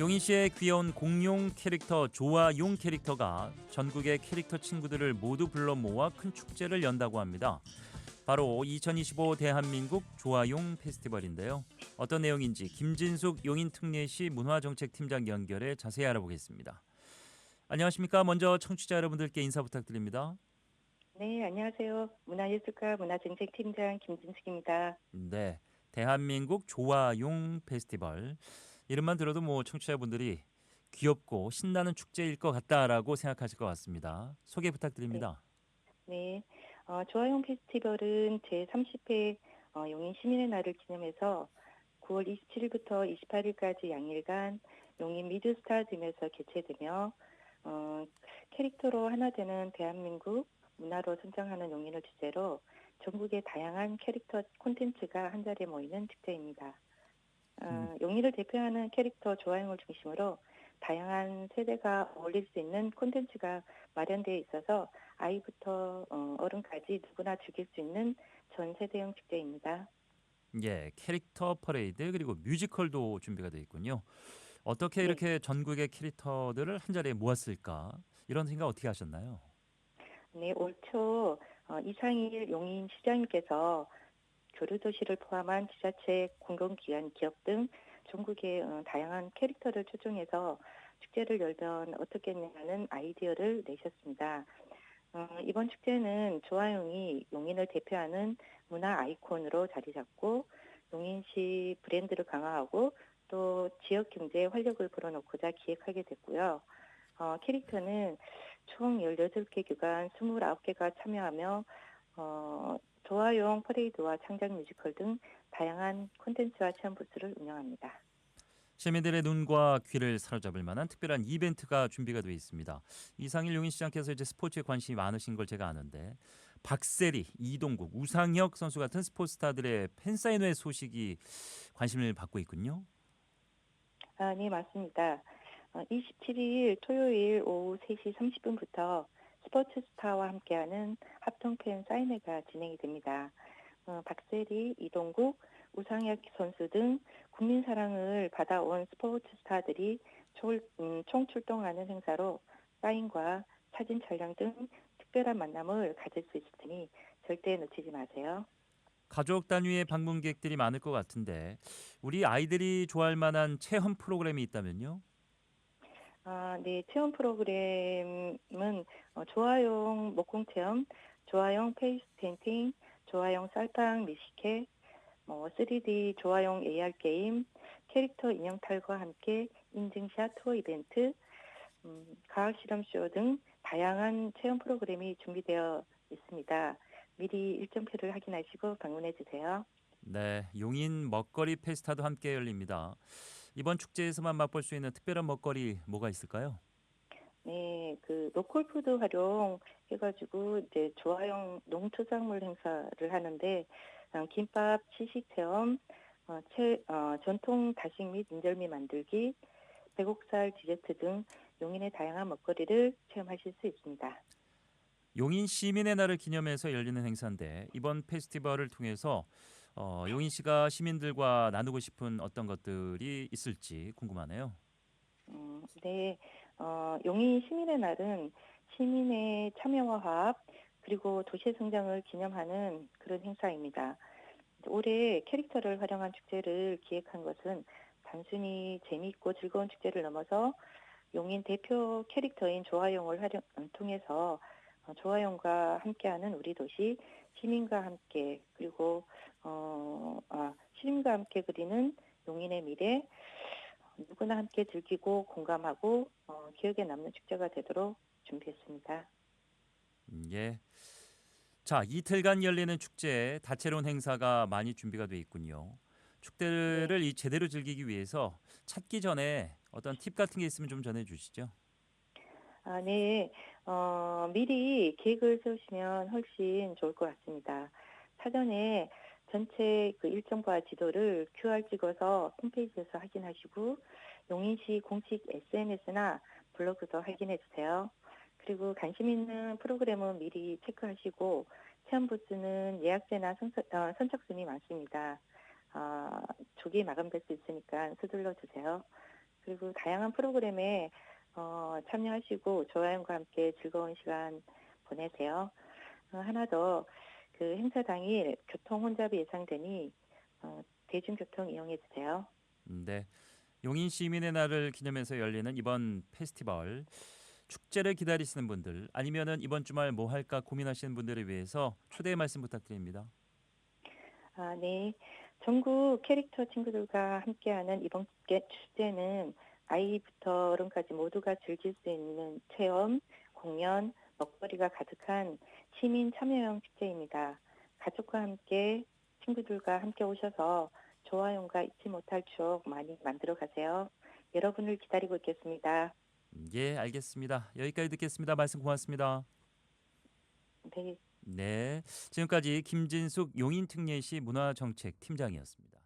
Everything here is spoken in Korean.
용인 씨의 귀여운 공룡 캐릭터 조아용 캐릭터가 전국의 캐릭터 친구들을 모두 불러 모아 큰 축제를 연다고 합니다. 바로 2025 대한민국 조아용 페스티벌인데요. 어떤 내용인지 김진숙 용인 특례시 문화정책팀장 연결해 자세히 알아보겠습니다. 안녕하십니까? 먼저 청취자 여러분들께 인사 부탁드립니다. 네, 안녕하세요. 문화예술가 문화정책팀장 김진숙입니다. 네, 대한민국 조아용 페스티벌 이름만 들어도 뭐 청취자분들이 귀엽고 신나는 축제일 것 같다라고 생각하실 것 같습니다. 소개 부탁드립니다. 네, 어, 조화용 페스티벌은 제30회 어, 용인 시민의 날을 기념해서 9월 27일부터 28일까지 양일간 용인 미드스타dim에서 개최되며 어, 캐릭터로 하나 되는 대한민국 문화로 선정하는 용인을 주제로 전국의 다양한 캐릭터 콘텐츠가 한자리에 모이는 축제입니다. 어, 용인을 대표하는 캐릭터 조화용을 중심으로 다양한 세대가 어울릴 수 있는 콘텐츠가 마련되어 있어서 아이부터 어, 어른까지 누구나 즐길 수 있는 전 세대형 축제입니다. 예, 캐릭터 퍼레이드 그리고 뮤지컬도 준비가 되어 있군요. 어떻게 네. 이렇게 전국의 캐릭터들을 한 자리에 모았을까 이런 생각 어떻게 하셨나요? 네, 올초 어, 이상일 용인 시장님께서 교류도시를 포함한 지자체, 공공기관, 기업 등 전국의 어, 다양한 캐릭터를 초청해서 축제를 열면 어떻겠냐는 아이디어를 내셨습니다. 어, 이번 축제는 조화용이 용인을 대표하는 문화 아이콘으로 자리 잡고 용인시 브랜드를 강화하고 또 지역 경제에 활력을 불어넣고자 기획하게 됐고요. 어, 캐릭터는 총 18개 규관 29개가 참여하며 어, 조화용 퍼레이드와 창작 뮤지컬 등 다양한 콘텐츠와 체험 부스를 운영합니다. 시민들의 눈과 귀를 사로잡을 만한 특별한 이벤트가 준비가 되어 있습니다. 이상일 용인 시장께서 이제 스포츠에 관심이 많으신 걸 제가 아는데 박세리, 이동국, 우상혁 선수 같은 스포츠 스타들의 팬사인회 소식이 관심을 받고 있군요. 아, 네, 맞습니다. 어, 27일 토요일 오후 3시 30분부터 스포츠 스타와 함께하는 합동팬 사인회가 진행이 됩니다. 어, 박세리, 이동국, 우상혁 선수 등 국민 사랑을 받아온 스포츠 스타들이 총, 음, 총출동하는 행사로 사인과 사진 촬영 등 특별한 만남을 가질 수 있을 테니 절대 놓치지 마세요. 가족 단위의 방문객들이 많을 것 같은데 우리 아이들이 좋아할 만한 체험 프로그램이 있다면요? 아, 네, 체험 프로그램은 어, 조화용 목공 체험, 조화용 페이스 페인팅, 조화용 쌀빵 미식회, 뭐 3D 조화용 AR 게임, 캐릭터 인형 탈과 함께 인증샷 투어 이벤트, 음, 과학 실험 쇼 등 다양한 체험 프로그램이 준비되어 있습니다. 미리 일정표를 확인하시고 방문해 주세요. 네, 용인 먹거리 페스타도 함께 열립니다. 이번 축제에서만 맛볼 수 있는 특별한 먹거리 뭐가 있을까요? 네, 그 로컬 푸드 활용 해가지고 이제 조화용 농수작물 행사를 하는데 어, 김밥 시식 체험, 어, 채, 어, 전통 다식 및 인절미 만들기, 배곡살 디저트 등 용인의 다양한 먹거리를 체험하실 수 있습니다. 용인 시민의 날을 기념해서 열리는 행사인데 이번 페스티벌을 통해서 어, 용인 씨가 시민들과 나누고 싶은 어떤 것들이 있을지 궁금하네요. 음, 네, 어, 용인 시민의 날은 시민의 참여와 화합 그리고 도시의 성장을 기념하는 그런 행사입니다. 올해 캐릭터를 활용한 축제를 기획한 것은 단순히 재미있고 즐거운 축제를 넘어서 용인 대표 캐릭터인 조화용을 활용, 통해서 어, 조화용과 함께하는 우리 도시 시민과 함께 그리고 시민과 함께 그리는 용인의 미래 누구나 함께 즐기고 공감하고 어, 기억에 남는 축제가 되도록 준비했습니다. 음, 예. 자, 이틀간 열리는 축제 다채로운 행사가 많이 준비가 돼 있군요. 축제를 이 제대로 즐기기 위해서 찾기 전에 어떤 팁 같은 게 있으면 좀 전해 주시죠. 아, 네. 어, 미리 계획을 세우시면 훨씬 좋을 것 같습니다. 사전에 전체 그 일정과 지도를 QR 찍어서 홈페이지에서 확인하시고 용인시 공식 SNS나 블로그도 확인해 주세요. 그리고 관심 있는 프로그램은 미리 체크하시고 체험 부스는 예약제나 선착, 어, 선착순이 많습니다. 어, 조기 마감될 수 있으니까 서둘러 주세요. 그리고 다양한 프로그램에 어, 참여하시고 조화영과 함께 즐거운 시간 보내세요. 어, 하나 더, 그 행사 당일 교통 혼잡이 예상되니 어, 대중교통 이용해 주세요. 네. 용인 시민의 날을 기념해서 열리는 이번 페스티벌 축제를 기다리시는 분들 아니면은 이번 주말 뭐 할까 고민하시는 분들을 위해서 초대의 말씀 부탁드립니다. 아, 네. 전국 캐릭터 친구들과 함께하는 이번 축제- 축제는 아이부터 어른까지 모두가 즐길 수 있는 체험, 공연, 먹거리가 가득한 시민 참여형 축제입니다. 가족과 함께 친구들과 함께 오셔서 조화용과 잊지 못할 추억 많이 만들어 가세요. 여러분을 기다리고 있겠습니다. 예, 알겠습니다. 여기까지 듣겠습니다. 말씀 고맙습니다. 네. 네. 지금까지 김진숙 용인특례시 문화정책 팀장이었습니다.